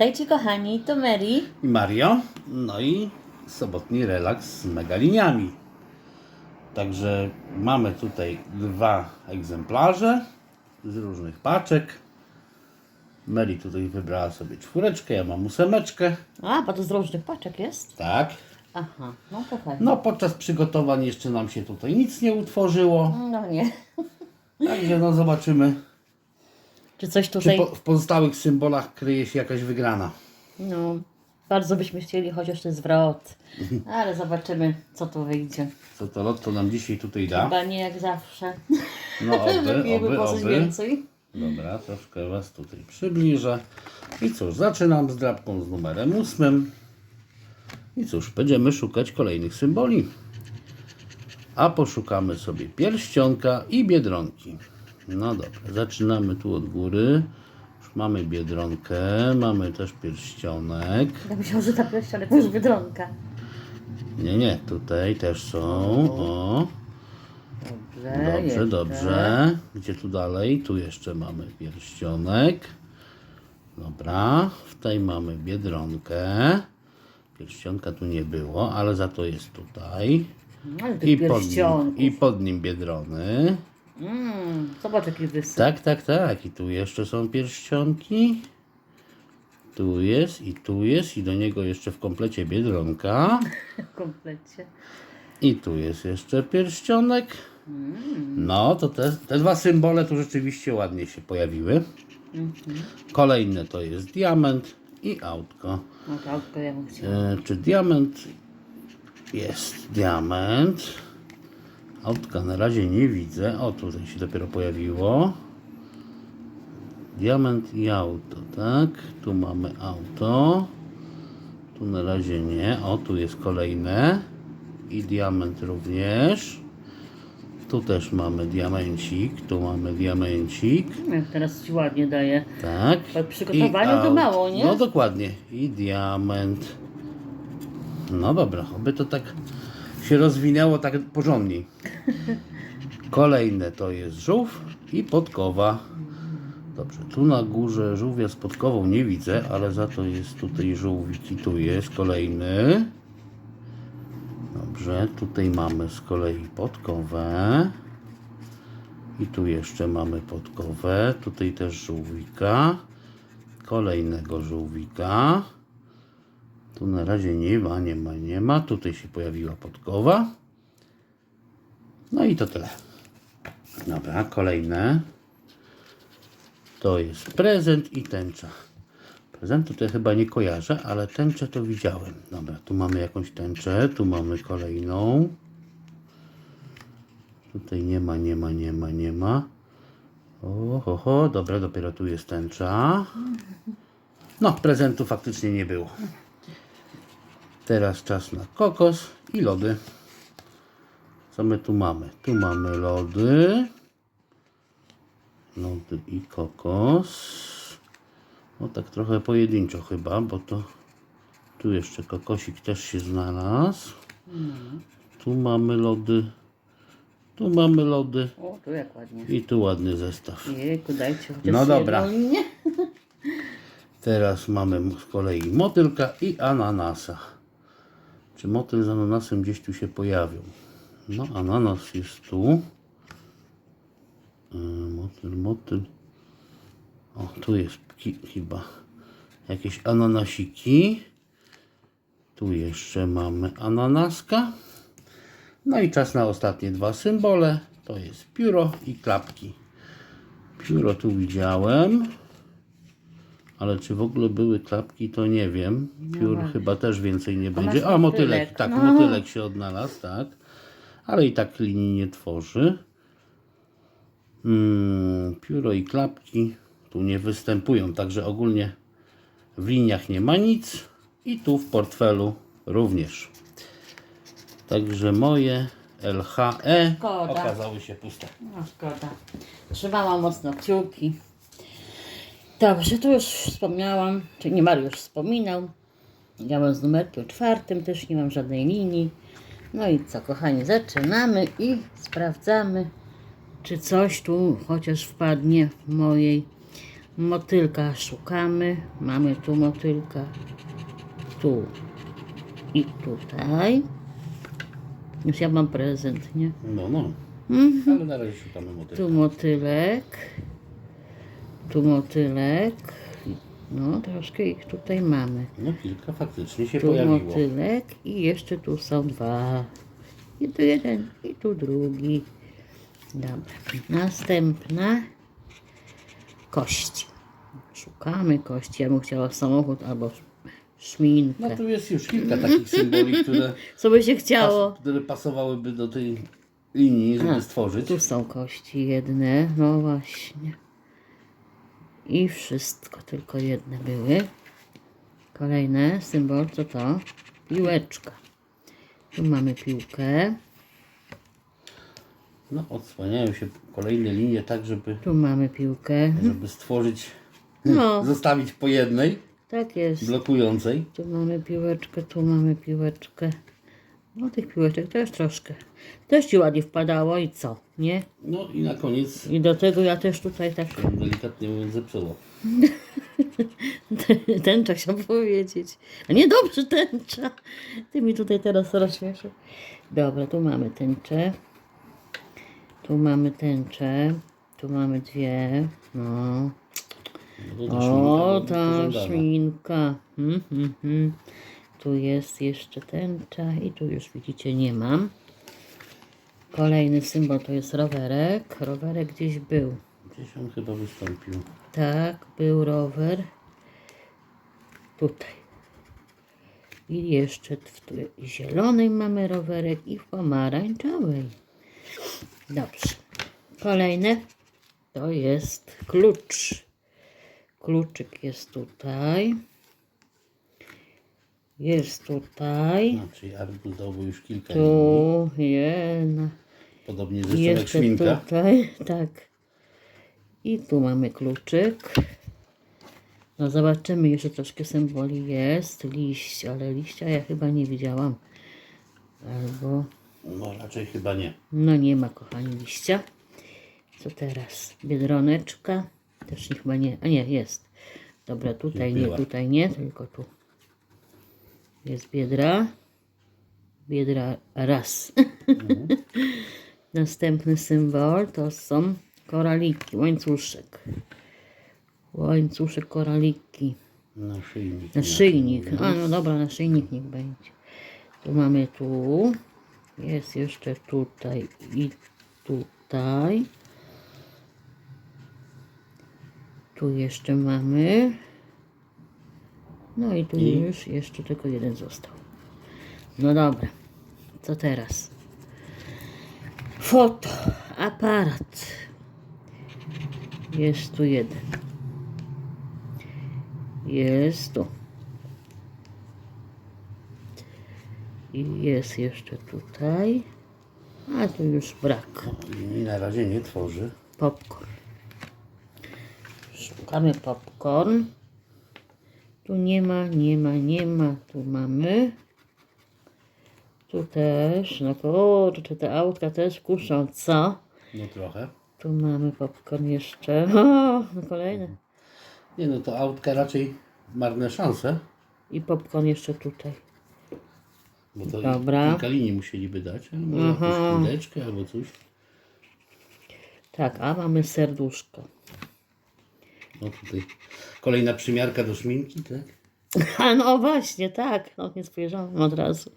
Witajcie kochani, to Mary. i Mario. No i sobotni relaks z megaliniami. Także mamy tutaj dwa egzemplarze z różnych paczek. Mary tutaj wybrała sobie czwóreczkę, ja mam ósemeczkę. A, bo to z różnych paczek jest? Tak. Aha, no to fajnie. No podczas przygotowań jeszcze nam się tutaj nic nie utworzyło. No nie. Także no zobaczymy, Czy coś czy tutaj, po, w pozostałych symbolach kryje się jakaś wygrana. no, bardzo byśmy chcieli chociaż ten zwrot. Ale zobaczymy, co tu wyjdzie. Co to lotto nam dzisiaj tutaj da? Chyba nie jak zawsze. No oby, oby, po coś oby. więcej. Dobra, troszkę Was tutaj przybliżę. I cóż, zaczynam z drapką z numerem ósmym. I cóż, będziemy szukać kolejnych symboli. A poszukamy sobie pierścionka i biedronki. No dobra, zaczynamy tu od góry. Już mamy biedronkę, mamy też pierścionek. Ja myślałam, że ta pierścionek to już Biedronka. Nie, nie, tutaj też są. O. Dobrze, Dobrze, jeszcze. dobrze. Gdzie tu dalej? Tu jeszcze mamy pierścionek. Dobra, tutaj mamy biedronkę. Pierścionka tu nie było, ale za to jest tutaj. No, ale I tych pod, nim, pierścionków. I pod nim biedrony. Mm, zobacz jaki wysyp. Tak, tak, tak. I tu jeszcze są pierścionki. Tu jest i tu jest i do niego jeszcze w komplecie biedronka. w komplecie. I tu jest jeszcze pierścionek. No, to te, te dwa symbole tu rzeczywiście ładnie się pojawiły. Kolejne to jest diament i autko. No to autko ja bym chciała. E, czy diament jest diament? Autka na razie nie widzę. O, tutaj się dopiero pojawiło. Diament i auto, tak? Tu mamy auto. Tu na razie nie. O, tu jest kolejne. I diament również. Tu też mamy diamencik. Tu mamy diamencik. Jak teraz ci ładnie daje. Tak. Po przygotowaniu to mało, nie? No dokładnie. I diament. No dobra, oby to tak się rozwinęło tak porządniej. Kolejne to jest żółw i podkowa. Dobrze, tu na górze żółwia z podkową nie widzę, ale za to jest tutaj żółwik i tu jest kolejny. Dobrze, tutaj mamy z kolei podkowę. I tu jeszcze mamy podkowę. Tutaj też żółwika. Kolejnego żółwika. Tu na razie nie ma, nie ma, nie ma. Tutaj się pojawiła podkowa. No i to tyle. Dobra, kolejne. To jest prezent i tęcza. Prezentu to ja chyba nie kojarzę, ale tęczę to widziałem. Dobra, tu mamy jakąś tęczę, tu mamy kolejną. Tutaj nie ma, nie ma, nie ma, nie ma. O, ho, ho, dobra, dopiero tu jest tęcza. No, prezentu faktycznie nie było. Teraz czas na kokos i lody. Co my tu mamy? Tu mamy lody. Lody i kokos. No tak trochę pojedynczo chyba, bo to tu jeszcze kokosik też się znalazł. Tu mamy lody. Tu mamy lody. O, tu jak ładnie. I tu ładny zestaw. Jejku, dajcie chociaż No dobra. Teraz mamy z kolei motylka i ananasa. Czy motyl z ananasem gdzieś tu się pojawił? No, ananas jest tu. E, Motyl, motyl. O, tu jest chyba jakieś ananasiki. Tu jeszcze mamy ananaska. No i czas na ostatnie dwa symbole. To jest pióro i klapki. Pióro tu widziałem. Ale czy w ogóle były klapki, to nie wiem. Piór chyba też więcej nie będzie. A, motylek. tak, No. motylek się odnalazł, tak. Ale i tak linii nie tworzy. Mm, pióro i klapki tu nie występują, także ogólnie w liniach nie ma nic i tu w portfelu również. Także moje LHE Szkoda. okazały się puste. No szkoda. Trzymałam mocno kciuki. Dobrze, to już wspomniałam, czy nie Mariusz wspominał. Ja mam z numerkiem czwartym, też nie mam żadnej linii. No i co, kochani, zaczynamy i sprawdzamy, czy coś tu chociaż wpadnie w mojej Motylka szukamy. Mamy tu motylka. Tu i tutaj. Już ja mam prezent, nie? No, no. Mhm. Ale na razie szukamy motylka. Tu motylek. Tu motylek. No, troszkę ich tutaj mamy. No kilka faktycznie się Tu pojawiło. motylek i jeszcze tu są dwa. I tu jeden, i tu drugi. Dobra. Następna kość. Szukamy kości. Ja bym chciała samochód albo szminkę. No tu jest już kilka takich symboli, które, Co by się chciało? pas, które pasowałyby do tej linii, żeby A, stworzyć. Tu są kości jedne, no właśnie. I wszystko, tylko jedne były. Kolejny symbol, co to? Piłeczka. Tu mamy piłkę, No odsłaniają się kolejne linie tak, żeby, tu mamy piłkę. żeby stworzyć, No, zostawić po jednej tak jest. blokującej. Tu mamy piłeczkę, tu mamy piłeczkę. No tych piłeczek też troszkę. Też ci ładnie wpadało i co, nie? No i na koniec, I do tego ja też tutaj tak delikatnie mówiąc, zepsuło. Tęcza chciałam powiedzieć. A nie dobrze tęcza. Ty mi tutaj teraz rozśmieszył. Dobra, tu mamy tęczę. Tu mamy tęczę. Tu mamy dwie. No. No to ta O, szminka ta szminka. Hmm. Tu jest jeszcze tęcza i tu już widzicie nie mam. Kolejny symbol to jest rowerek. Rowerek gdzieś był. Gdzieś on chyba wystąpił. Tak, był rower. Tutaj. I jeszcze w zielonej mamy rowerek i w pomarańczowej. Dobrze. Kolejne to jest klucz. Kluczyk jest tutaj. Jest tutaj. No, czyli arbuz dałby już kilka. Tu jedna. Podobnie zresztą jak Jeszcze szminka. tutaj, tak. I tu mamy kluczyk. No zobaczymy, jeszcze troszkę symboli jest. Liść, ale liścia ja chyba nie widziałam. Albo, No raczej chyba nie. no nie ma kochani liścia. Co teraz? Biedroneczka. Też nie, chyba nie, a nie, jest. Dobra, tutaj nie, tutaj nie, tylko tu. Jest biedra. Biedra raz. Następny symbol to są koraliki, łańcuszek. Łańcuszek koraliki. Naszyjnik. Naszyjnik. A no dobra, naszyjnik niech będzie. Tu mamy tu. Jest jeszcze tutaj i tutaj. Tu jeszcze mamy. No i tu I? już jeszcze tylko jeden został. No dobra. Co teraz? Foto, aparat. Jest tu jeden. Jest tu. I jest jeszcze tutaj. A tu już brak. I na razie nie tworzy. Popcorn. Szukamy popcorn. Tu nie ma, nie ma, nie ma. Tu mamy. Tu też. No kurczę, te autka też kuszą, co? No trochę. Tu mamy popcorn jeszcze. O, no kolejne. Nie no, to autka raczej marne szanse. I popcorn jeszcze tutaj. Bo to Dobra. kilka linii musieliby dać. Może Aha. jakąś kółdeczkę albo coś. Tak, a mamy serduszko. No tutaj kolejna przymiarka do szminki, tak? A no właśnie, tak. No nie spojrzałam od razu.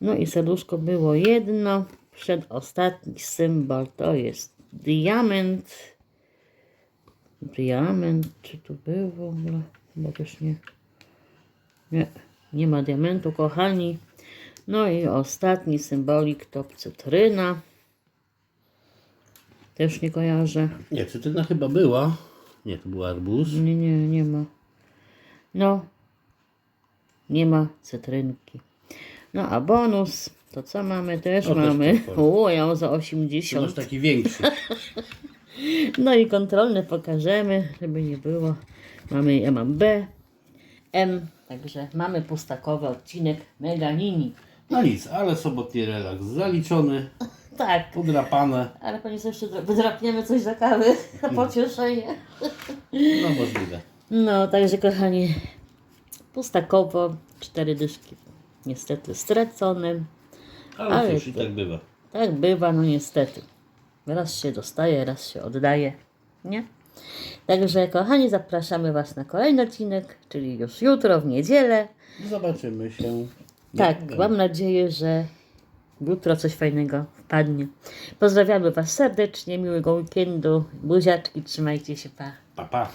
No i serduszko było jedno. Przedostatni symbol to jest diament. Diament, czy tu był w ogóle? Chyba też nie. Nie, nie ma diamentu, kochani. No i ostatni symbolik to cytryna. Też nie kojarzę. Nie, cytryna chyba była. Nie, to był arbuz. Nie, nie, nie ma. No, nie ma cytrynki. No a bonus, to co mamy? Też O, też mamy. potwór. O, ja mam za To masz 80. taki większy. No i kontrolne pokażemy, żeby nie było. Mamy, ja mam B, M, także mamy pustakowy odcinek Mega Nini. No nic, ale sobotni relaks zaliczony, Tak, podrapane. ale pani sobie jeszcze wydrapniemy coś za kawy, na pocieszenie. No możliwe. No, także kochani, pustakowo, cztery dyszki niestety stracone. Ale, Ale cóż, i tak bywa. Tak bywa, no niestety. Raz się dostaje, raz się oddaje, nie? Także kochani, zapraszamy Was na kolejny odcinek, czyli już jutro, w niedzielę. Zobaczymy się. Tak, niebawem. mam nadzieję, że jutro coś fajnego wpadnie. Pozdrawiamy Was serdecznie, miłego weekendu, buziaczki, trzymajcie się, pa. Pa, pa.